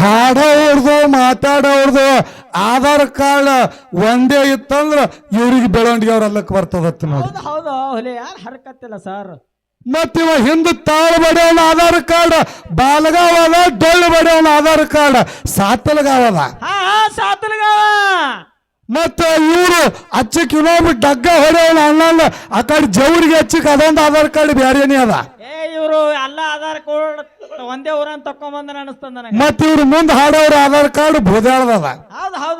ಹಾಡೋರ್ದು ಮಾತಾಡೋರ್ದು Aadhaar card ಒಂದೇ ಇತ್ತಂದ್ರ ಇವ್ರಿಗೆ ಬೆಳವಣಿಗೆ ಅವ್ರ ಅಲ್ಲಕ್ಕೆ ಬರ್ತದತ್ತ ನೋಡಿ. ಹೌದು ಹೌದು ಹುಲಿ ಯಾರು ಹರಕತ್ತಿಲ್ಲ ಸರ್. ಮತ್ತಿವ ಹಿಂದೆ ತಾಳು ಬಡಿಯೋನ ಆಧಾರ್ ಕಾರ್ಡ್ ಬಾಲಗಾವದ ಡೊಳ್ಳು ಬಡಿಯೋನ ಆಧಾರ್ ಕಾರ್ಡ್ ಸಾತಲಗಾವದ ಹಾ ಹಾ ಸಾತಲ್ಗಾವ. ಮತ್ತ ಇವರು ಹಚ್ಚಕ್ ಕಿಲೋಮೀಟರ್ ಡಗ್ಗ ಹೊಡೆಯವನ ಅಣ್ಣ ಆ ಕಡೆ ಜವರಿಗೆ ಹಚ್ಚಕ್ಕೆ ಅದೊಂದು ಆಧಾರ್ ಕಾರ್ಡ್ ಬೇರೆನೇ ಅದ. ಏ ಇವರು ಎಲ್ಲ ಆಧಾರ್ ಕಾರ್ಡ್ ಒಂದೇ ಊರನ್ ತಕೊಂಬಂದ ಅನಿಸ್ತದ ನನಗೆ. ಮತ್ತ ಇವ್ರು ಮುಂದೆ ಹಾಡೋರು ಆಧಾರ್ ಕಾರ್ಡ್ ಬೋದಾಳದ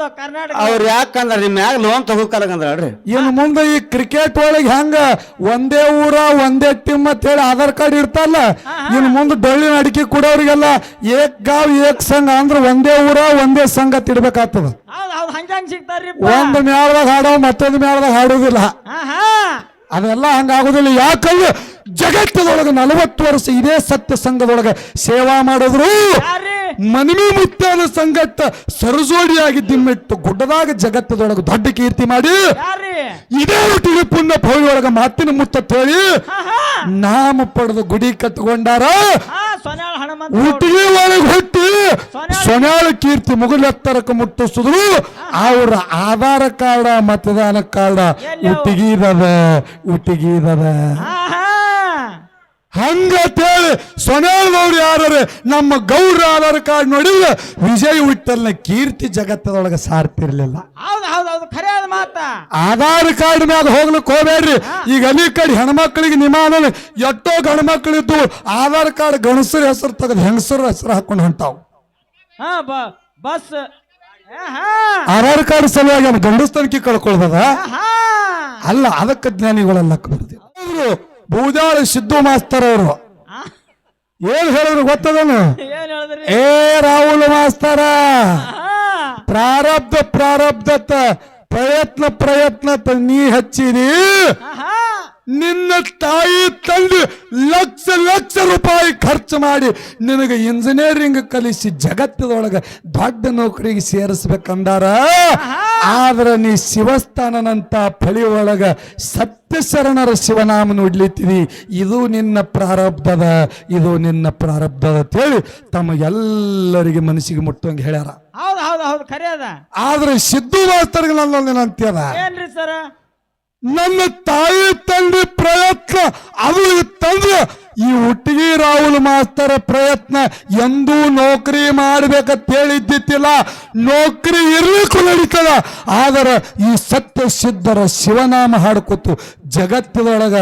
ಹೌದು ಕರ್ನಾಟಕ ಅವ್ರ ಯಾಕಂದ್ರ ನಿಮ್ ಮ್ಯಾಗ ಲೋನ್ ತಗೋಕಲ್ಲಂದ್ರ ರೀ ಇನ್ನು ಮುಂದೆ ಈ ಕ್ರಿಕೆಟ್ ಒಳಗೆ ಹೆಂಗ? ಒಂದೇ ಊರ ಒಂದೇ ಟೀಮ್ ಅಂತ ಹೇಳಿ ಆಧಾರ್ ಕಾರ್ಡ್ ಇರ್ತಲ್ಲ ಇನ್ನು ಮುಂದೆ ಡೊಳ್ಳಿನ ಅಡಿಕೆ ಕೊಡೋರಿಗೆಲ್ಲ ಏಕ್ ಗಾವ್ ಏಕ್ ಸಂಘ ಅಂದ್ರೆ ಒಂದೇ ಊರ ಒಂದೇ ಸಂಘ ತಿಡ್ಬೇಕಾಗ್ತದ ಹೌದು ಸಿಗ್ತಾರ್ರಿ ಒಂದು ಮ್ಯಾಳದಾಗ ಹಾಡೋ ಮತ್ತೊಂದು ಮೇಳದಾಗ ಹಾಡೋದಿಲ್ಲ. ಅದೆಲ್ಲ ಹಂಗಾಗೋದಿಲ್ಲ ಯಾಕಂದ್ರೆ ಜಗತ್ತದೊಳಗೆ ನಲವತ್ತು ವರ್ಷ ಇದೇ ಸತ್ಯ ಸಂಘದೊಳಗೆ ಸೇವಾ ಮಾಡಿದ್ರು. ಮನವಿ ಮನಿಮೆ ಸಂಘಟ್ಟ ಸರಜೋಡಿಯಾಗಿ ದಿಮ್ಮಿಟ್ಟು ಗುಡ್ಡದಾಗ ಜಗತ್ತದೊಳಗೆ ದೊಡ್ಡ ಕೀರ್ತಿ ಮಾಡಿ. ಇದೇ ಒಟ್ಟಿಗೆ ಪುಣ್ಯ ಭವಿಯೊಳಗ ಮಾತಿನ ಮುತ್ತ ಹೇಳಿ ನಾಮ ಪಡೆದು ಗುಡಿ ಕಟ್ಕೊಂಡಾರ ಹಾ ಸೊನ್ಯಾಳ ಹನುಮಂತ ಗೌಡ್ರು. ಊಟಿಗೆ ಒಳಗೆ ಹುಟ್ಟಿ ಸೊನ್ಯಾಳ- ಕೀರ್ತಿ ಮುಗಿಲೆತ್ತರಕ್ಕೆ ಮುಟ್ಟಿಸಿದ್ರು. ಅವರ ಆಧಾರ ಕಾರ್ಡ ಮತದಾನ ಕಾರ್ಡ ಎಲ್ಲಿ ಅವು? ಉಟ್ಟಿಗೀದದ ಉಟ್ಟಿಗೀದದ ಹಾ ಹಾ ಹಂಗತೇಳಿ ಸೊನ್ಯಾಳದವ್ರು ಯಾರೇ ನಮ್ಮ ಗೌಡ್ರ ಆಧಾರ್ ಕಾರ್ಡ್ ನೋಡಿದ್ರೆ ವಿಜಯ್ ವಿಠಲ್ನ ಕೀರ್ತಿ ಜಗತ್ತದೊಳಗೆ ಸಾರ್ತಿರ್ಲಿಲ್ಲ. ಹೌದು ಹೌದು ಹೌದು ಖರೆ ಅದ ಮಾತ. ಆಧಾರ್ ಕಾರ್ಡ್ ಮ್ಯಾಗ ಹೋಗ್ಲಿಕ್ಕೆ ಹೋಗ್ಬೇಡ್ರಿ. ಈಗ ಅಲ್ಲಿ ಕಡೆ ಹೆಣ್ಮಕ್ಳಿಗೆ ನಿಮಾನ ಎಷ್ಟೋ ಗಂಡ್ಮಕ್ಳಿದ್ದು ಆಧಾರ್ ಕಾರ್ಡ್ ಗಣಸರ ಹೆಸರು ತೆಗೆದು ಹೆಂಗಸರ ಹೆಸರು ಹಾಕೊಂಡು ಹೊಂಟಾವ್. ಹಾ ಬ ಬಸ್. ಹಾ, ಹಾ. ಆಧಾರ್ ಕಾರ್ಡ್ ಸಲುವಾಗಿ ಅವ್ನು ಗಂಡಸ್ತನಕ್ಕೆ ಕಳ್ಕೊಳ್ದದ ಹಾ ಅಲ್ಲ ಅದಕ್ಕೆ ಜ್ಞಾನಿಗಳೆಲ್ಲ ಬರ್ತೀವಿ ಅವರು ಬೂದಾಳ ಸಿದ್ದು ಮಾಸ್ತರ್ ಅವರು. ಏನ್ ಹೇಳಿದ್ರು ಗೊತ್ತದನು? ಏ ರಾಹುಲ್ ಮಾಸ್ತರ. ಪ್ರಾರಬ್ಧ ಪ್ರಾರಬ್ಧತ ಪ್ರಯತ್ನ ಪ್ರಯತ್ನ ನೀ ಹಚ್ಚಿರಿ ಹಾ ನಿನ್ನ ತಾಯಿ ತಂದೆ ಲಕ್ಷ ಲಕ್ಷ ರೂಪಾಯಿ ಖರ್ಚು ಮಾಡಿ ನಿನಗೆ ಇಂಜಿನಿಯರಿಂಗ್ ಕಲಿಸಿ ಜಗತ್ತದೊಳಗೆ ದೊಡ್ಡ ನೌಕರಿಗೆ ಸೇರಿಸ್ಬೇಕಂದಾರ. ಆದ್ರೆ ನೀ ಶಿವಸ್ಥಾನನಂತ ಫಳಿ ಒಳಗ ಸತ್ಯ ಶರಣರ ಶಿವನಾಮ ನೋಡ್ಲಿತ್ತೀವಿ ಇದು ನಿನ್ನ ಪ್ರಾರಬ್ಧದ ಇದು ನಿನ್ನ ಪ್ರಾರಬ್ಧದ ಅಂತೇಳಿ ತಮಗೆಲ್ಲರಿಗೆ ಮನಸ್ಸಿಗೆ ಮುಟ್ಟುವಂಗೆ ಹೇಳ್ಯಾರ. ಹೌದು ಹೌದು ಹೌದು ಖರೆ ಅದ. ಆದ್ರೆ ಸಿದ್ದು ಮಾಸ್ತರ್ಗಳಲ್ಲ ನನ್ನ ನನ್ನ ತಾಯಿ ಅದು ಇತ್ತಂದ್ರೆ ಈ ಹುಟ್ಟಿಗೆ ರಾಹುಲ್ ಮಾಸ್ತರ ಪ್ರಯತ್ನ ಎಂದೂ ನೌಕರಿ ಮಾಡ್ಬೇಕಂತ ಹೇಳಿದ್ದಿತ್ತಿಲ್ಲ. ನೌಕರಿ ಇರ್ಲಿಕ್ಕೂ ನಡೀತದ. ಆದರೆ ಈ ಸತ್ಯ ಸಿದ್ಧರ ಶಿವನಾಮ ಹಾಡ್ಕೊತು. ಜಗತ್ತದೊಳಗ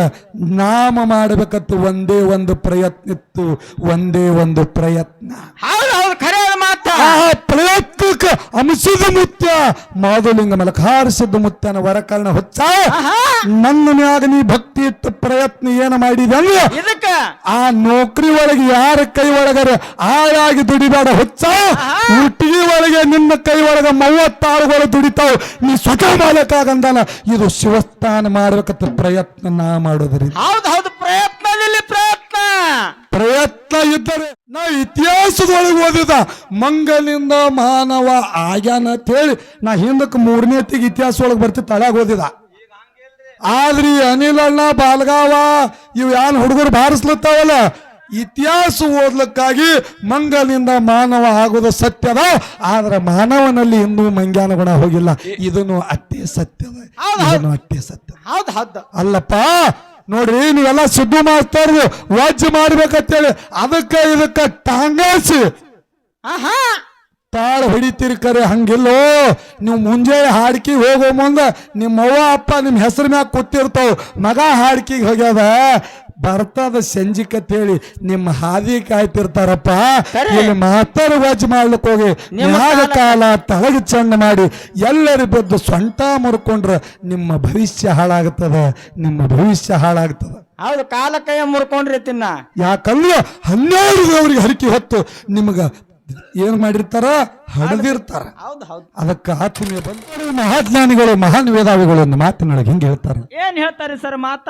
ನಾಮ ಮಾಡ್ಬೇಕಂತ ಒಂದೇ ಒಂದು ಪ್ರಯತ್ನ ಇತ್ತು. ಒಂದೇ ಒಂದು ಪ್ರಯತ್ನ. ಆ ಪ್ರಯತ್ನಕ್ಕೆ ಅಂಶದ ಮುತ್ಯ ಮಾಧುಲಿಂಗ ಮಲಕಾರಿಸಿದ್ದ ಮುತ್ಯನ ವರಕರ್ಣ ಹೊಚ್ಚ ನನ್ನ ಮ್ಯಾಗ ನೀ ಭಕ್ತಿ ಇಟ್ಟು ಪ್ರಯತ್ನ ಏನ ಮಾಡಿದಂಗ? ಆ ನೌಕರಿ ಒಳಗೆ ಯಾರ ಕೈ ಒಳಗರೆ ಆಳಾಗಿ ದುಡಿಬೇಡ ಹೊಚ್ಚ ಹುಟ್ಟಿಗೆ ಒಳಗೆ ನಿನ್ನ ಕೈ ಒಳಗೆ ಮೂವತ್ತಾಳುಗಳು ದುಡಿತಾವ್. ನೀ ಸ್ವತಃ ಮಾಲಕಾಗಂದಾನ ಇದು ಶಿವಸ್ಥಾನ ಮಾಡ್ಬೇಕಂತ ಪ್ರಯತ್ನ ನಾ ಮಾಡೋದ್ರಿ ಹೌದು ಹೌದು ಪ್ರಯತ್ನದಲ್ಲಿ ಪ್ರಯತ್ನ. ಪ್ರಯತ್ನ ಇದ್ದರೆ ನಾ ಇತಿಹಾಸದೊಳಗೆ ಓದಿದ ಮಂಗಲಿಂದ ಮಾನವ ಆಗ್ಯಾನ ಅಂತ ಹೇಳಿ ನಾ ಹಿಂದಕ್ಕೆ ಮೂರನೇತಿಗೆ ಇತಿಹಾಸ ಒಳಗೆ ಬರ್ತಿ ತಳಗ ಓದಿದ. ಆದ್ರಿ ಅನಿಲ್ ಅಣ್ಣ ಬಾಲ್ಗಾವ ಇವ್ ಯಾನ್ ಹುಡುಗರು ಬಾರಿಸ್ಲತ್ತಾವಲ್ಲ ಇತಿಹಾಸ ಓದ್ಲಿಕ್ಕಾಗಿ ಮಂಗಲಿಂದ ಮಾನವ ಆಗೋದು ಸತ್ಯದ ಆದ್ರೆ ಮಾನವನಲ್ಲಿ ಇನ್ನೂ ಮಂಗ್ಯಾನ ಗುಣ ಹೋಗಿಲ್ಲ. ಇದನ್ನು ಅತ್ತೆ ಸತ್ಯದ ಅತ್ತೆ ಸತ್ಯ ಅಲ್ಲಪ್ಪ ನೋಡ್ರಿ ನೀವೆಲ್ಲ ಸುದ್ದಿ ಮಾಸ್ತರ್ದು ವಾಜ್ಯ ಮಾಡ್ಬೇಕಂತೇಳಿ ಅದಕ್ಕೆ ಇದಕ್ಕೆ ಟಾಂಗಾಸಿ. ಆಹಾ! ತಾಳ ಹೊಡಿತೀರಿ ಕರೆ ಹಂಗಿಲ್ಲೋ. ನೀವು ಮುಂಜಾನೆ ಹಾಡ್ಕಿ ಹೋಗೋ ಮುಂದೆ ನಿಮ್ಮ ಅವ್ವ ಅಪ್ಪ ನಿಮ್ಮ ಹೆಸರು ಮ್ಯಾಗ ಕೂತಿರ್ತಾವ. ಮಗ ಹಾಡ್ಕಿಗೆ ಹೋಗ್ಯದ. ಬರ್ತದ ಸಂಜಿಕತ್ತೇಳಿ ನಿಮ್ಮ ಹಾದಿ ಕಾಯ್ತಿರ್ತಾರಪ್ಪ. ಇಲ್ಲಿ ಮಾತಾಡ ವಾಜ್ ಮಾಡ್ಲಿಕ್ಕೆ ಹೋಗಿ. ನಿಮ್ಮ ಕಾಲ- ತಲೆಗೆ ತಳಗ ಚಂದ ಮಾಡಿ ಎಲ್ಲರೂ ಬಿದ್ದು ಸೊಂಟ ಮುರ್ಕೊಂಡ್ರೆ ನಿಮ್ಮ ಭವಿಷ್ಯ ಹಾಳಾಗ್ತದ ನಿಮ್ಮ ಭವಿಷ್ಯ ಹಾಳಾಗ್ತದ. ಹೌದು ಕಾಲ ಕೈಯ ಮುರ್ಕೊಂಡ್ರಿ ತಿನ್ನ. ಯಾಕಲ್ಲ ಹನ್ನೆರಡು ದೇವರಿಗೆ ಹರಕಿ ಹೊತ್ತು ನಿಮಗ ಏನ್ ಮಾಡಿರ್ತಾರ? ಹಡದಿರ್ತಾರ ಹೌದು ಹೌದು ಅದಕ್ಕೆ ಆತ್ಮೀಯ ಬಂದ ಮಹಾಜ್ಞಾನಿಗಳು ಮಹಾನ್ ವೇದಾವಿಗಳು ಒಂದು ಮಾತಿನೊಳಗೆ ಹಿಂಗೆ ಹೇಳ್ತಾರೆ. ಏನ್ ಹೇಳ್ತಾರೆ ಸರ್ ಮಾತ?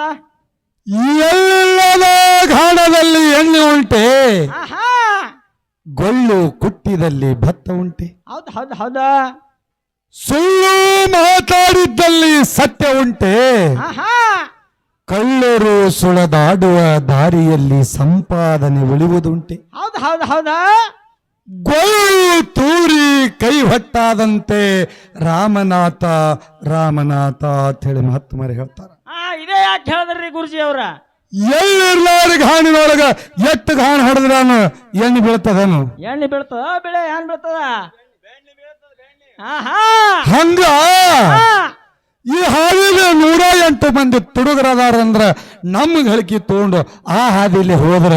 ಎಲ್ಲದ ಘಾಡದಲ್ಲಿ ಎಣ್ಣೆ ಉಂಟೆ. ಗೊಳ್ಳು ಕುಟ್ಟಿದಲ್ಲಿ ಭತ್ತ ಉಂಟೆ. ಹೌದು ಹೌದು ಹೌದಾ. ಸುಳ್ಳು ಮಾತಾಡಿದ್ದಲ್ಲಿ ಸತ್ಯ ಉಂಟೆ. ಕಳ್ಳರು ಸುಳದಾಡುವ ದಾರಿಯಲ್ಲಿ ಸಂಪಾದನೆ ಉಳಿಯುವುದುಂಟೆ. ಹೌದು ಹೌದು ಹೌದಾ. ಗೋಳು ತೂರಿ ಕೈ ಹೊಟ್ಟಾದಂತೆ ರಾಮನಾಥ ರಾಮನಾಥ ಅಂತ ಹೇಳಿ ಮಹಾತ್ಮರು ಹೇಳ್ತಾರ. ಹಾ ಇದೇ ಯಾಕೆ ಹೇಳಿದ್ರಿ ಗುರುಜಿ ಅವ್ರ? ಎಲ್ಲಿರ್ಲಾರ ಘಾಣಿನೊಳಗ ಎಟ್ಟು ಘಾಣ ಹೊಡೆದ್ರಾನು ಎಣ್ಣೆ ಬೀಳ್ತದನು? ಎಣ್ಣೆ ಬೀಳ್ತದ ಬೆಳೆ ಏನ್ ಬೀಳ್ತದ? ಆಹಾ ಹಂಗ. ಈ ಹಾದಿಲಿ ನೂರ ಎಂಟು ಮಂದಿ ತುಡುಗರದಾರಂದ್ರ ನಮ್ಮ ಗಳಿಕೆ ತಗೊಂಡು ಆ ಹಾದಿಲಿ ಹೋದ್ರ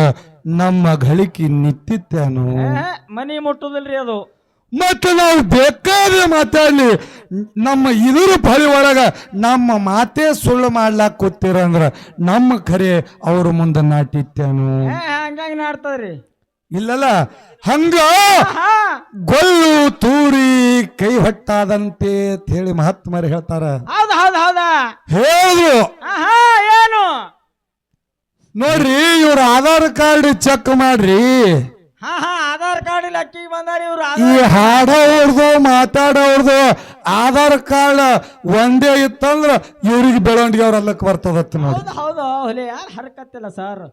ನಮ್ಮ ಗಳಿಕೆ ನಿತ್ತಿತ್ತೇನು ಮನಿ ಮುಟ್ಟುದಿಲ್ರಿ ಅದು. ಮತ್ತೆ ನಾವು ಬೇಕಾದ್ರೆ ಮಾತಾಡ್ಲಿ. ನಮ್ಮ ಇದ್ರ ಬಳಿ ಒಳಗೆ ನಮ್ಮ ಮಾತೇ ಸುಳ್ಳು ಮಾಡ್ಲಾಕ್ ಕೂತಿರಂದ್ರ ನಮ್ಮ ಖರೆ ಅವ್ರ ಮುಂದೆ ನಾಟಿತ್ತೇನು. ಹಂಗಾಗಿ ನಾಡ್ತದ್ರಿ. ಇಲ್ಲಲ್ಲ ಹಂಗ ಗೊಲ್ಲು ತೂರಿ ಕೈ ಹೊಟ್ಟಾದಂತೆ ಅಂತ ಹೇಳಿ ಮಹಾತ್ಮರು ಹೇಳ್ತಾರ. ಹೌದು ಹೌದ ಹೌದಾ? ಹೇಳಿದ್ರು. ಏನು? ನೋಡ್ರಿ ಇವ್ರ ಆಧಾರ್ ಕಾರ್ಡ್ ಚೆಕ್ ಮಾಡ್ರಿ. ಹಾ ಹಾ ಬಂದಾರ ಇವ್ರು ಈ ಹಾಡೋರ್ದು ಮಾತಾಡೋರ್ದು ಆಧಾರ್ ಕಾರ್ಡ್ ಒಂದೇ ಇತ್ತಂದ್ರ ಇವ್ರಿಗೆ ಬೆಳವಣಿಗೆ ಅವ್ರ ಅಲ್ಲಕ್ಕೆ ಬರ್ತದತ್ತ ನೋಡಿ. ಹೌದು ಹೌದು ಹುಲಿ ಯಾರು ಹರಕತ್ತಿಲ್ಲ ಸರ್.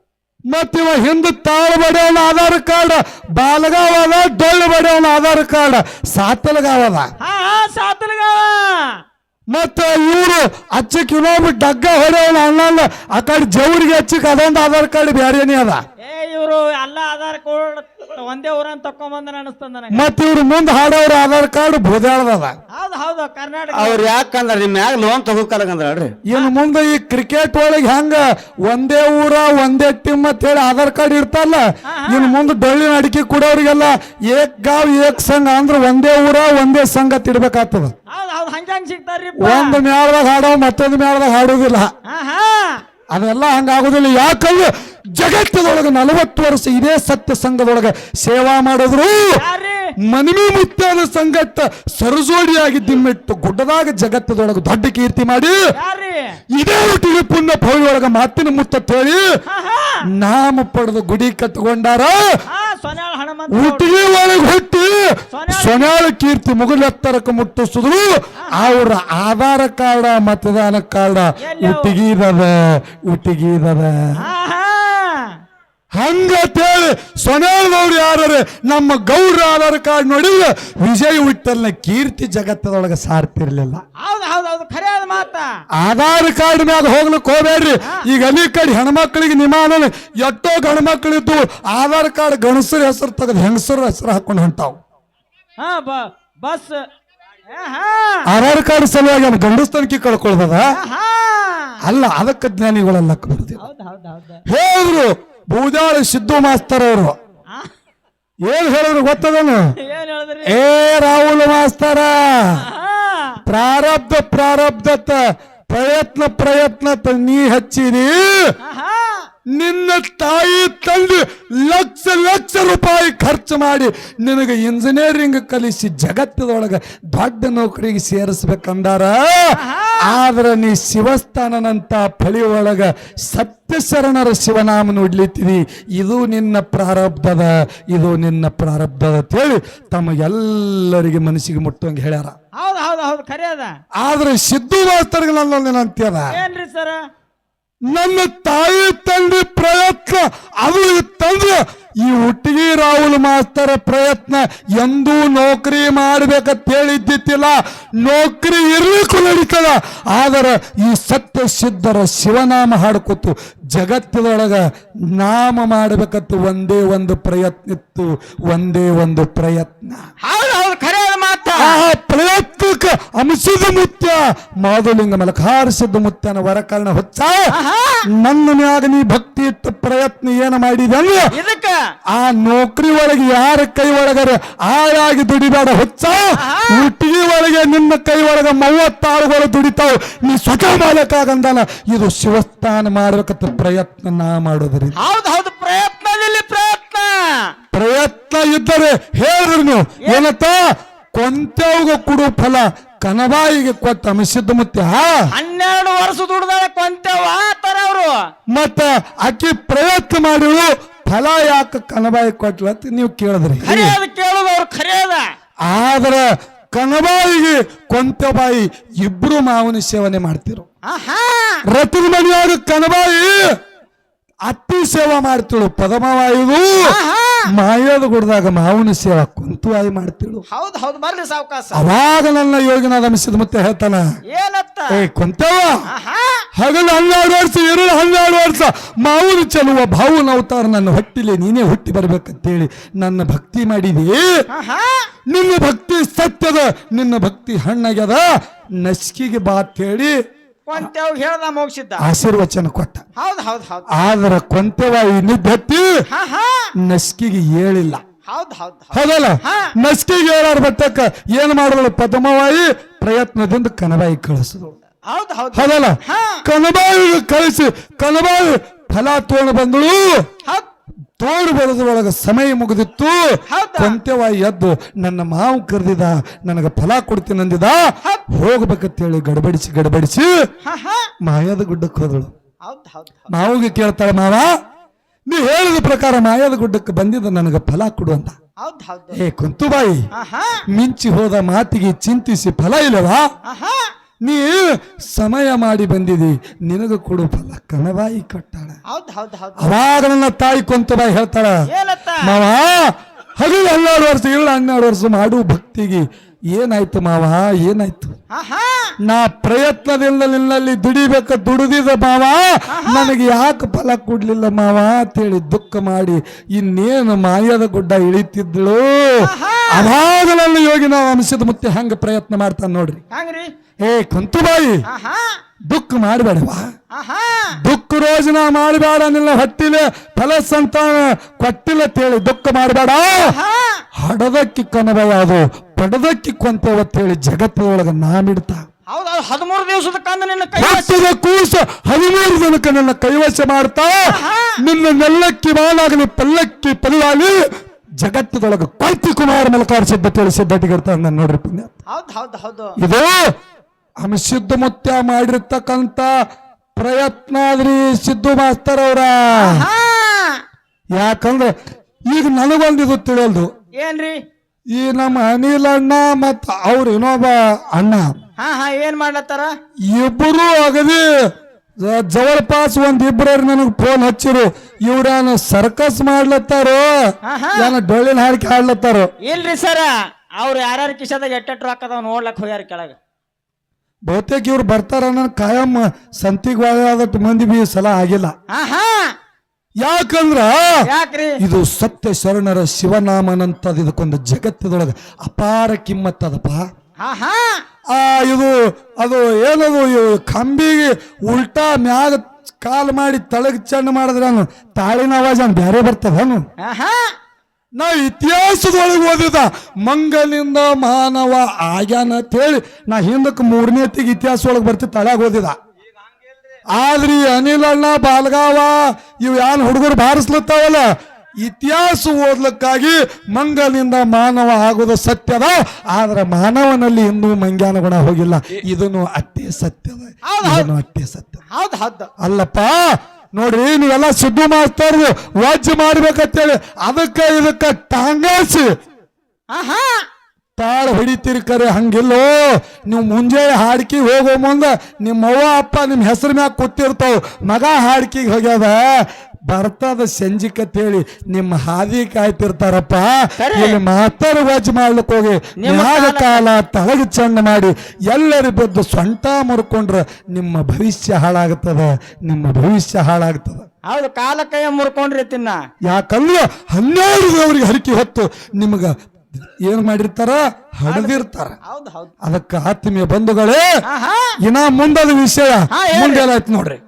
ಮತ್ತ ಇವ ಹಿಂದ ತಾಳ ಬಡಿಯವನ ಆಧಾರ್ ಕಾರ್ಡ್ ಬಾಲಗಾವದ ಡೊಳ್ಳು ಬಡಿಯವನ ಆಧಾರ್ ಕಾರ್ಡ್ ಸಾತಲಗಾವದ. ಹಾ ಹಾ ಸಾತಲ್ಗಾವ. ಮತ್ತ ಇವರು ಹಚ್ಚ ಕಿಲೋಮೀಟರ್ ಡಗ್ಗ ಹೊಡೆಯೋಣ ಅಣ್ಣ ಆ ಕಡೆ ಜವರಿಗೆ ಹಚ್ಚಕ್ಕೆ ಅದೊಂದು ಆಧಾರ್ ಕಾರ್ಡ್ ಬೇರೆನೇ ಅದ. ಏ ಇವರು ಎಲ್ಲ ಆಧಾರ್ ಕಾರ್ಡ್ ಒಂದೇ ಊರನ್ ತಕೊಂಬಂದ್ರ ಅನಿಸ್ತದ ನನಗೆ. ಮತ್ತೆ ಇವ್ರು ಮುಂದೆ ಹಾಡೋರ ಆಧಾರ್ ಕಾರ್ಡ್ ಭೂದಾಳದದ ಹೌದು ಹೌದು ಕರ್ನಾಟಕ. ಅವ್ರು ಯಾಕಂದ್ರ ನಿಮ್ಮ ಮ್ಯಾಗ ಲೋನ್ ತಗೋಕಲ್ಲಂದ್ರ ರೀ ಇನ್ನು ಮುಂದೆ ಈ ಕ್ರಿಕೆಟ್ ಒಳಗೆ ಹೆಂಗ ಒಂದೇ ಊರ ಒಂದೇ ಟೀಮ್ ಅಂತ ಹೇಳಿ ಆಧಾರ್ ಕಾರ್ಡ್ ಇರ್ತಲ್ಲ ಇನ್ನು ಮುಂದೆ ಡೊಳ್ಳಿನ ಅಡಿಕೆ ಕೊಡೋರಿಗೆಲ್ಲ ಏಕ್ ಗಾವ್ ಏಕ್ ಸಂಘ ಅಂದ್ರೆ ಒಂದೇ ಊರ ಒಂದೇ ಸಂಘ ತಿಡ್ಬೇಕಾಗ್ತದ ಹೌದು ಹಂಗ ಹಂಗ ಸಿಗ್ತಾರ್ರಿ ಒಂದು ಮೇಳದಾಗ ಹಾಡೋ ಮತ್ತೊಂದು ಮೇಳದಾಗ ಹಾಡೋದಿಲ್ಲ. ಅದೆಲ್ಲ ಹಂಗಾಗೋದಿಲ್ಲ. ಯಾಕಂದ್ರೆ ಜಗತ್ತದೊಳಗೆ ನಲವತ್ತು ವರ್ಷ ಇದೇ ಸತ್ಯ ಸಂಘದೊಳಗೆ ಸೇವಾ ಮಾಡಿದ್ರು. ಮನವಿ ಮುತ್ಯಾದ ಸಂಘಟ್ಟ ಸರಜೋಡಿಯಾಗಿ ದಿಮ್ಮಿಟ್ಟು ಗುಡ್ಡದಾಗ ಜಗತ್ತದೊಳಗೆ ದೊಡ್ಡ ಕೀರ್ತಿ ಮಾಡಿ ಇದೇ ಒಟ್ಟಿಗೆ ಪುಣ್ಯ ಪೌಳಿ ಒಳಗ ಮಾತಿನ ಮುತ್ತ ತೇಳಿ ನಾಮ ಪಡೆದು ಗುಡಿ ಕಟ್ಕೊಂಡಾರ ಹಾ. ಸೊನ್ಯಾಳ ಹನುಮಂತ. ಹುಟ್ಟಿಗೆ ಒಳಗೆ ಹುಟ್ಟಿ ಸೊನ್ಯಾಳ ಕೀರ್ತಿ ಮುಗಿಲೆತ್ತರಕ್ಕೆ ಮುಟ್ಟಿಸಿದ್ರು. ಅವ್ರ ಆಧಾರ ಕಾರ್ಡ ಮತದಾನ ಕಾರ್ಡ ಹುಟ್ಟಿಗೀದದ ಹುಟ್ಟಿಗೀದದ ಹಂಗತೇಳಿ ಸೊನ್ಯಾಳದವ್ರು ಯಾರೇ ನಮ್ಮ ಗೌಡ್ರ ಆಧಾರ್ ಕಾರ್ಡ್ ನೋಡಿದ್ರೆ ವಿಜಯ್ ವಿಠಲ್ನ ಕೀರ್ತಿ ಜಗತ್ತದೊಳಗೆ ಸಾರ್ತಿರ್ಲಿಲ್ಲ. ಹೌದು ಹೌದು ಹೌದು ಖರೆ ಅದ ಮಾತ. ಆಧಾರ್ ಕಾರ್ಡ್ ಮ್ಯಾಗ ಹೋಗ್ಲಿಕ್ಕೆ ಹೋಗ್ಬೇಡ್ರಿ ಈಗ ಅಲ್ಲಿ ಕಡೆ ಹೆಣ್ಮಕ್ಳಿಗೆ ನಿಮಾನ ಎಷ್ಟೋ ಗಂಡ್ಮಕ್ಳಿದ್ದು ಆಧಾರ್ ಕಾರ್ಡ್ ಗಣಸರ ಹೆಸರು ತೆಗೆದು ಹೆಂಗಸರ ಹೆಸರು ಹಾಕೊಂಡು ಹೊಂಟಾವ್. ಹಾ ಬ ಬಸ್. ಹಾ ಆಧಾರ್ ಕಾರ್ಡ್ ಸಲುವಾಗಿ ಅವ್ನು ಗಂಡಸ್ತನಕ್ಕೆ ಕಳ್ಕೊಳ್ದದ ಹಾ ಅಲ್ಲ ಅದಕ್ಕೆ ಜ್ಞಾನಿಗಳೆಲ್ಲ ಬರ್ದಿಲ್ಲ ಹೌದು ಹೌದು ಹೌದು. ಹೇಳಿದ್ರು ಬೂದಾಳಿ ಸಿದ್ದು ಮಾಸ್ತರ್ ಅವರು. ಏನು ಹೇಳಿದ್ರು ಗೊತ್ತದನು? ಏ ರಾಹುಲ್ ಮಾಸ್ತರ. ಪ್ರಾರಬ್ಧ ಪ್ರಾರಬ್ಧತ ಪ್ರಯತ್ನ ಪ್ರಯತ್ನ ನೀ ಹಚ್ಚಿದಿ. ನಿನ್ನ ತಾಯಿ ತಂದೆ ಲಕ್ಷ ಲಕ್ಷ ರೂಪಾಯಿ ಖರ್ಚು ಮಾಡಿ ನಿನಗೆ ಇಂಜಿನಿಯರಿಂಗ್ ಕಲಿಸಿ ಜಗತ್ತದೊಳಗೆ ದೊಡ್ಡ ನೌಕರಿಗೆ ಸೇರಿಸ್ಬೇಕಂದಾರ. ಆದ್ರೆ ನೀ ಶಿವಸ್ಥಾನನಂತ ಫಲಿ ಒಳಗ ಸತ್ಯ ಶರಣರ ಶಿವನಾಮ ನೋಡ್ಲಿತ್ತಿದಿ ಇದು ನಿನ್ನ ಪ್ರಾರಬ್ಧದ ಇದು ನಿನ್ನ ಪ್ರಾರಬ್ಧದ ಅಂತೇಳಿ ತಮ್ಮ ಎಲ್ಲರಿಗೆ ಮನಸ್ಸಿಗೆ ಮುಟ್ಟುವಂಗೆ ಹೇಳ್ಯಾರ. ಹೌದು ಹೌದು ಹೌದು ಖರೆ ಅದ. ಆದ್ರೆ ಸಿದ್ದು ಮಾಸ್ತರ್ಗಳಲ್ಲ ಅಂತ್ಯದ ಏನ್ರಿ ಸರ? ನನ್ನ ತಾಯಿ ತಂದೆ ಪ್ರಯತ್ನ ಅದು ಇತ್ತಂದ್ರೆ ಈ ಹುಟ್ಟಿಗೆ ರಾಹುಲ್ ಮಾಸ್ತರ ಪ್ರಯತ್ನ ಎಂದೂ ನೌಕರಿ ಮಾಡ್ಬೇಕಂತ ಹೇಳಿದ್ದಿತ್ತಿಲ್ಲ. ನೌಕರಿ ಇರ್ಲಿಕ್ಕೂ ನಡೀತದ, ಆದರೆ ಈ ಸತ್ಯ ಸಿದ್ಧರ ಶಿವನಾಮ ಹಾಡ್ಕೊತು. ಜಗತ್ತದೊಳಗ ನಾಮ ಮಾಡ್ಬೇಕಂತ ಒಂದೇ ಒಂದು ಪ್ರಯತ್ನ ಇತ್ತು, ಒಂದೇ ಒಂದು ಪ್ರಯತ್ನ. ಹೌದು ಹೌದು, ಖರೆ. ಆ ಪ್ರಯತ್ನಕ್ಕೆ ಅಂಶದ ಮುತ್ಯ ಮಾಧುಲಿಂಗ ಮಲಕಾರಿಸಿದ್ದ ಮುತ್ಯನ ವರಕರಣ ಹೊಚ್ಚ ನನ್ನ ಮ್ಯಾಗ ನೀ ಭಕ್ತಿ ಇಟ್ಟು ಪ್ರಯತ್ನ ಏನ ಮಾಡಿದೆ ಅಂದ್ರೆ ಆ ನೌಕರಿ ಒಳಗೆ ಯಾರ ಕೈ ಒಳಗರೆ ಆಳಾಗಿ ದುಡಿಬೇಡ ಹೊಚ್ಚ ಹುಟ್ಟಿಗೆ ಒಳಗೆ ನಿನ್ನ ಕೈ ಒಳಗೆ ಮೂವತ್ತಾಳುಗಳು ದುಡಿತಾವ್. ನೀ ಸ್ವತಃ ಮಾಲಕಾಗಂದಲ್ಲ ಇದು ಶಿವಸ್ಥಾನ ಮಾಡ್ಬೇಕಂತ ಪ್ರಯತ್ನ ನಾ ಮಾಡೋದ್ರಿ ಹೌದು ಹೌದು ಪ್ರಯತ್ನದಲ್ಲಿ ಪ್ರಯತ್ನ. ಪ್ರಯತ್ನ ಇದ್ದರೆ ಹೇಳಿದ್ರು ನೀವು. ಏನತ್ತ? ಕೊಂತೆವ್ಗ ಕೊಡು ಫಲ ಕನಬಾಯಿಗೆ ಕೊಟ್ಟ ಮಿಸಿದ್ದು ಮತ್ತೆ ಹನ್ನೆರಡು ವರ್ಷ ದುಡ್ದಾಳೆ ಕೊಂತೇವ ತರ ಅವರು. ಮತ್ತ ಆಕಿ ಪ್ರಯತ್ನ ಮಾಡಿಳು ಫಲ ಯಾಕೆ ಕನಬಾಯಿ ಕೊಟ್ಲ ಅಂತ ನೀವು ಕೇಳಿದ್ರಿ. ಕೇಳುದು ಅವ್ರು ಖರೆ ಅದ ಆದ್ರ ಕನಬಾಯಿಗೆ ಕೊಂತೆಬಾಯಿ ಇಬ್ರು ಮಾವನ ಸೇವನೆ ಮಾಡ್ತಿರು. ಆಹಾ. ರಥದ ಮನೆಯಾಗ ಕನಬಾಯಿ ಅತ್ತಿ ಸೇವಾ ಮಾಡ್ತಿಳು ಪದಮವಾಯುದು ಮಾಯದ ಗುಡ್ದಾಗ ಮಾವನ ಸೇವಾ ಕುಂತು ಆಯಿ ಮಾಡ್ತಿಳು. ಹೌದು ಹೌದ್ ಬರ್ಲಿ ಸಾವಕಾಶ ಅವಾಗ ನನ್ನ ಯೋಗಿನಾದ ಮಿಸಿದ ಮತ್ತೆ ಹೇಳ್ತಾನ ಏನತ್ತ? ಏ ಕುಂತವ? ಹಗಲು ಹನ್ನೆರಡು ವರ್ಷ ಎರಡು ಹನ್ನೆರಡು ವರ್ಷ ಮಾವನ ಚೆಲುವ ಭಾವನ ಅವತಾರ ನನ್ನ ಹೊಟ್ಟಿಲಿ ನೀನೇ ಹುಟ್ಟಿ ಬರ್ಬೇಕಂತೇಳಿ ನನ್ನ ಭಕ್ತಿ ಮಾಡಿದಿ. ನಿನ್ನ ಭಕ್ತಿ ಸತ್ಯದ ನಿನ್ನ ಭಕ್ತಿ ಹಣ್ಣಾಗ್ಯದ ನಸ್ಕಿಗೆ ಬಾತ್ ಹೇಳಿ ಕೊಂತೆವ್ ಹೇಳ್ದ ಮುಗಿಸಿದ್ದ. ಆಶೀರ್ವಚನ ಕೊಟ್ಟ. ಹೌದ್ ಹೌದ್ ಹೌದ್. ಆದ್ರ ಕೊಂತೆವ ಇನ್ನಿದ್ದತ್ತಿ ಹಾ ಹಾ. ನಸ್ಕಿಗೆ ಹೇಳಿಲ್ಲ ಹೌದ್ ಹೌದ್ ಹೌದ್. ಹೌದಲ್ಲ? ಹಾ. ನಸ್ಕಿಗೆ ಹೇಳಾರ ಬಟ್ಟಕ್ಕ ಏನ್ ಮಾಡಿದಳು ಪದ್ಮವಾಯಿ ಪ್ರಯತ್ನದಿಂದ ಕನಬಾಯಿ ಕಳಿಸಿದಳು. ಹೌದ್ ಹೌದ್. ಹೌದಲ್ಲ? ಹಾ. ಕನಬಾಯಿ ಕಳಿಸಿ ಕನಬಾಯಿ ಫಲ ತೋಣ ಬಂದಳು. ಹೌದ್. ತೋಡು ಒಳಗ ಸಮಯ ಮುಗಿದಿತ್ತು. ಹೌದಾ? ಕೊಂತೆವಾಯಿ ಎದ್ದು ನನ್ನ ಮಾವು ಕರೆದಿದ ನನಗೆ ಫಲ ಕೊಡ್ತೀನಿ ಅಂದಿದ. ಹೋಗ್ಬೇಕಂತೇಳಿ ಗಡಬಡಿಸಿ ಗಡಬಡಿಸಿ ಮಾಯದ ಗುಡ್ಡಕ್ಕೆ ಹೋದಳು. ಹೌದ್ ಹೌದ್ ಹೌದ್. ಮಾವಿಗೆ ಕೇಳ್ತಾಳೆ ಮಾವ ನೀ ಹೇಳಿದ ಪ್ರಕಾರ ಮಾಯದ ಗುಡ್ಡಕ್ಕೆ ಬಂದಿದ್ದ ನನಗೆ ಫಲ ಕೊಡು ಅಂತ. ಹೌದ್ ಹೌದ್. ಏ ಕುಂತುಬಾಯಿ ಮಿಂಚಿ ಹೋದ ಮಾತಿಗೆ ಚಿಂತಿಸಿ ಫಲ ಇಲ್ಲವಾ? ನೀ ಸಮಯ ಮಾಡಿ ಬಂದಿದಿ ನಿನಗ ಕೊಡು ಫಲ. ಕಣಬಾಯಿ ಕೊಟ್ಟಾಳ. ಅವಾಗ ನನ್ನ ತಾಯಿ ಕೊಂತಬಾಯಿ ಹೇಳ್ತಾಳ ಏನತ್ತ? ಮಾವ ಹಗಲು ಹನ್ನೆರಡು ವರ್ಷ ಇಲ್ಲ ಹನ್ನೆರಡು ವರ್ಷ ಮಾಡು ಭಕ್ತಿಗೆ ಏನಾಯ್ತು ಮಾವ? ಏನಾಯ್ತು? ನಾ ಪ್ರಯತ್ನದಿಂದ ನಿನ್ನಲ್ಲಿ ದುಡಿಬೇಕ ದುಡಿದಿದ ಮಾವ ನನಗೆ ಯಾಕೆ ಫಲ ಕೊಡ್ಲಿಲ್ಲ ಮಾವ ಅಂತೇಳಿ ದುಃಖ ಮಾಡಿ ಇನ್ನೇನು ಮಾಯದ ಗುಡ್ಡ ಇಳಿತಿದ್ಳು. ಅವಾಗ ನನ್ನ ಯೋಗಿ ನಾವು ಅಂಶದ ಮುತ್ತೆ ಹಂಗ ಪ್ರಯತ್ನ ಮಾಡ್ತಾನೆ ನೋಡ್ರಿ. ಹಂಗ್ರಿ? ಏ ಕುಂತುಬಾಯಿ ದುಃಖ ಮಾಡಬೇಡವಾ ದುಃಖ ರೋಜನ ಮಾಡಬೇಡ ನಿನ್ನ ಹಟ್ಟಿಲೆ ಫಲ ಸಂತಾನ ಕೊಟ್ಟಿಲ್ಲ ತೇಳಿ ದುಃಖ ಮಾಡಬೇಡ. ಹಡದಕ್ಕಿ ಕನಬ ಅದು ಪಡದಕ್ಕಿ ಕೊಂತೇವ ಅಂತೇಳಿ ಜಗತ್ತದೊಳಗ ನಾಮಿಡ್ತಾ. ಹೌದ್ ಹೌದ್ ಹದಿಮೂರು ದಿವಸದ ಕಂದ ನಿನ್ನ ಕೂಸ ಹದಿಮೂರು ನನ್ನ ಕೈವಶ ಮಾಡ್ತಾ ನಿನ್ನ ನೆಲ್ಲಕ್ಕಿ ಬಾಲಾಗಲಿ ಪಲ್ಲಕ್ಕಿ ಪಲ್ಲಾಗಲಿ ಜಗತ್ತದೊಳಗ ಕೈತಿ ಕುಮಾರ ಮಲಕಾರ ಸಿದ್ಧ ನಾನು ನೋಡ್ರಿ ಪುಣ್ಯ ಹೌದು ಹೌದು ಇದು ಸಿದ್ಧ ಮುತ್ಯ ಮಾಡಿರ್ತಕ್ಕಂತ ಪ್ರಯತ್ನ ಆದ್ರಿ ಸಿದ್ದು ಮಾಸ್ತರ್ ಅವ್ರ. ಹಾ ಯಾಕಂದ್ರೆ ಈಗ ನನಗೊಂದಿದು ತಿಳಿಯಲ್ದು. ಏನ್ರಿ? ಈ ನಮ್ಮ ಅನಿಲ್ ಅಣ್ಣ ಮತ್ತ ಅವ್ರ ಇನ್ನೊಬ್ಬ ಅಣ್ಣ. ಹಾ ಹಾ ಏನ್ ಮಾಡ್ಲತ್ತಾರ? ಇಬ್ಬರು ಅಗದಿ ಜವಳಪಾಸ್ ಒಂದ್ ಇಬ್ರ ನನಗೆ ಫೋನ್ ಹಚ್ಚಿರು. ಇವ್ರ ಸರ್ಕಸ್ ಮಾಡ್ಲತ್ತಾರೋ. ಏನ ಡೊಳ್ಳಿನ ಹಾಡಿಕೆ ಹಾಡ್ಲತ್ತಾರೋ? ಇಲ್ರಿ ಸರ ಅವ್ರು ಯಾರ್ಯಾರ ಕಿಶದಾಗ ಎಟ್ಟೆಟ್ ರೊಕ್ಕ ಅದಾವ ನೋಡ್ಲಕ್ ಹೋಗ್ಯಾರ ಕೆಳಗ. ಬಹುತೇಕ ಇವ್ರು ಬರ್ತಾರ ನನ್ ಕಾಯಂ ಸಂತಿಗೆ ಮಂದಿ ಬಿ ಸಲ ಆಗಿಲ್ಲ. ಆಹಾ. ಯಾಕಂದ್ರ ಯಾಕ್ರಿ? ಇದು ಸತ್ಯ ಶರಣರ ಶಿವನಾಮನಂತದ ಇದಕ್ಕೊಂದು ಜಗತ್ತದೊಳಗ ಅಪಾರ ಕಿಮ್ಮತ್ತದಪ್ಪ. ಆ ಇದು ಅದು ಏನದು ಕಂಬಿಗೆ ಉಲ್ಟಾ ಮ್ಯಾಗ ಕಾಲ್ ಮಾಡಿ ತಳಗ್ ಚೆಂಡ್ ಮಾಡಿದ್ರೆ ತಾಳಿನ ಆವಾಜ ಬೇರೆ ಬರ್ತದನು ಆಹಾ! ನಾ ಇತಿಹಾಸದೊಳಗೆ ಓದಿದ ಮಂಗನಿಂದ ಮಾನವ ಆಗ್ಯಾನ ಅಂತೇಳಿ ನಾ ಹಿಂದಕ್ಕೆ ಮೂರನೇತಿಗೆ ಇತಿಹಾಸ ಒಳಗೆ ಬರ್ತಿ ತಳಗ ಓದಿದ. ಆದ್ರಿ ಅಣ್ಣ ಬಾಲ್ಗಾವ ಇವು ಯಾನ್ ಹುಡುಗರು ಬಾರಿಸ್ಲತ್ತಾವಲ್ಲ? ಇತಿಹಾಸ ಓದ್ಲಿಕ್ಕಾಗಿ ಮಂಗನಿಂದ ಮಾನವ ಆಗೋದು ಸತ್ಯದ ಆದ್ರೆ ಮಾನವನಲ್ಲಿ ಇನ್ನೂ ಮಂಗ್ಯಾನ ಗುಣ ಹೋಗಿಲ್ಲ. ಇದನ್ನು ಅಟ್ಟೆ ಸತ್ಯದ. ಇದನ್ನು ಅಟ್ಟೆ ಸತ್ಯ ಅಲ್ಲಪ್ಪ ನೋಡ್ರಿ ನೀವೆಲ್ಲ ಸಿದ್ದು ಇರೋದು ವಾಜ್ಯ ಮಾಡ್ಬೇಕಂತೇಳಿ ಅದಕ್ಕೆ ಇದಕ್ಕ ಟಾಂಗಾಸಿ ಆಹಾ. ತಾಳ ಹೊಡಿತೀರಿ ಕರೆ ಹಂಗಿಲ್ಲೋ. ನೀವು ಮುಂಜಾನೆ ಹಾಡ್ಕಿ ಹೋಗೋ ಮುಂದೆ ನಿಮ್ಮ ಅವ್ವ ಅಪ್ಪ ನಿಮ್ಮ ಹೆಸರು ಮ್ಯಾಗ ಕೂತಿರ್ತಾವ. ಮಗ ಹಾಡ್ಕಿಗೆ ಹೋಗ್ಯದ ಬರ್ತದ ಸಂಜಿಕ ಹೇಳಿ ನಿಮ್ಮ ಹಾದಿ ಕಾಯ್ತಿರ್ತಾರಪ್ಪ. ಇಲ್ಲಿ ಮಾತಾಡ ವಾಜ್ ಮಾಡ್ಲಿಕ್ಕೆ ಹೋಗಿ. ಯಾವ ಕಾಲ- ಕಾಲ ತಳಗ ಚಂದ ಮಾಡಿ ಎಲ್ಲರೂ ಬಿದ್ದು ಸೊಂಟ ಮುರ್ಕೊಂಡ್ರ ನಿಮ್ಮ ಭವಿಷ್ಯ ಹಾಳಾಗ್ತದ ನಿಮ್ಮ ಭವಿಷ್ಯ ಹಾಳಾಗ್ತದ. ಹೌದು ಕಾಲ ಕೈ ಮುರ್ಕೊಂಡ್ರಿ ತಿನ್ನ. ಯಾಕಂದ್ರೆ ಹನ್ನೆರಡು ಅವ್ರಿಗೆ ಹರಿಕೆ ಹೊತ್ತು ನಿಮಗ ಏನ್ ಮಾಡಿರ್ತಾರ? ಹಡದಿರ್ತಾರ. ಹೌದ್ ಹೌದ್ ಅದಕ್ಕ ಆತ್ಮೀಯ ಬಂಧುಗಳೇ ಇನ್ನ ಮುಂದದ ವಿಷಯ. ಮುಂದೆ ನೋಡ್ರಿ.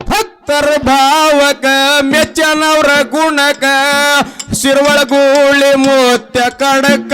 ಭಕ್ತರ ಭಾವಕ ಮೆಚ್ಚನವ್ರ ಗುಣಕ ಶಿರ್ವಳ ಗೂಳಿ ಮುತ್ಯ ಕಡಕ.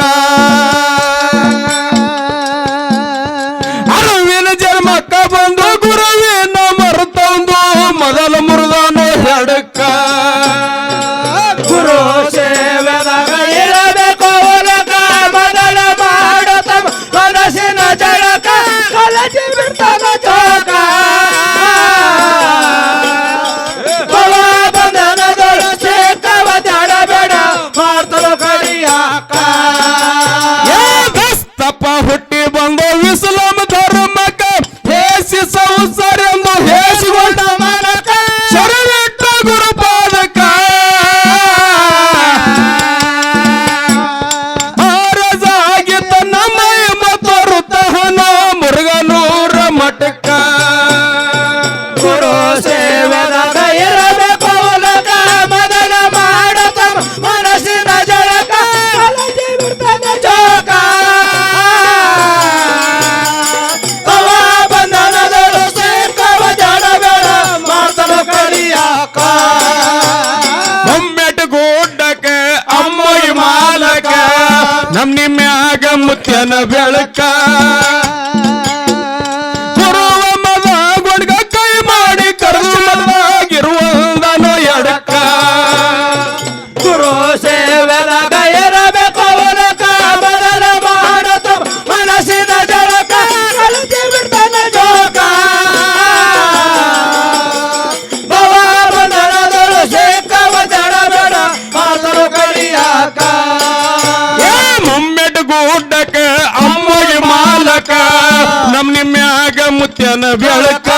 ಮುತ್ಯನ ಬೆಳಕ. ನಿಮ್ಯಾಗ ಬೆಳಕ.